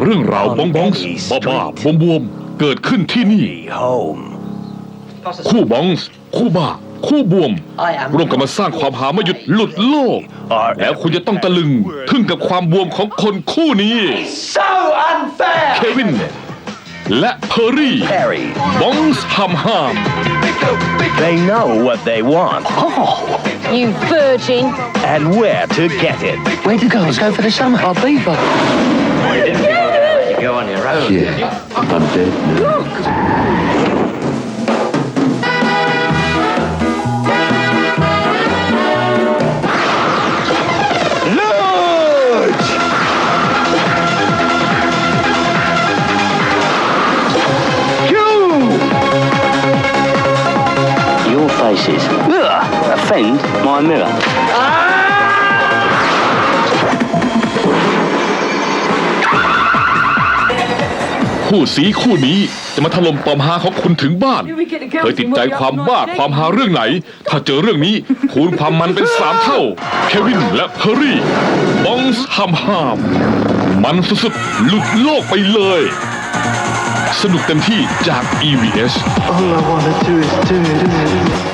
เรื่องราวบ้องบ้องส์บ้าบ้าบวมบวมๆเกิดขึ้นที่นี่ home. คู่บ้องส์คู่บ้า คู่บวม ร่วมกันมาสร้างความหาไม่หยุดหลุดโลก แล้วคุณจะต้องตะลึงทึ่งกับความบวมของคนคู่นี้ So unfair! เควิน และเพอร์รี่ Perry, บ้องส์ฮัมฮาม they know what they want You virgin. and where to get it. Where do girls go for the summer? Ibiza. You go on your own. Yeah, I'm dead now. Lodge! Your faces ugh, offend my mirror. คู่สีคู่นี้จะมาถล่มความฮาของคุณถึงบ้าน เคยติดใจความบ้าความฮาเรื่องไหน ถ้าเจอเรื่องนี้คูณความมันเป็นสามเท่า เควินและเพอร์รี่บ้องส์ฮัมฮามมันสุดๆหลุดโลกไปเลย สนุกเต็มที่จาก EVS All I wanna do is do it, do it, do it.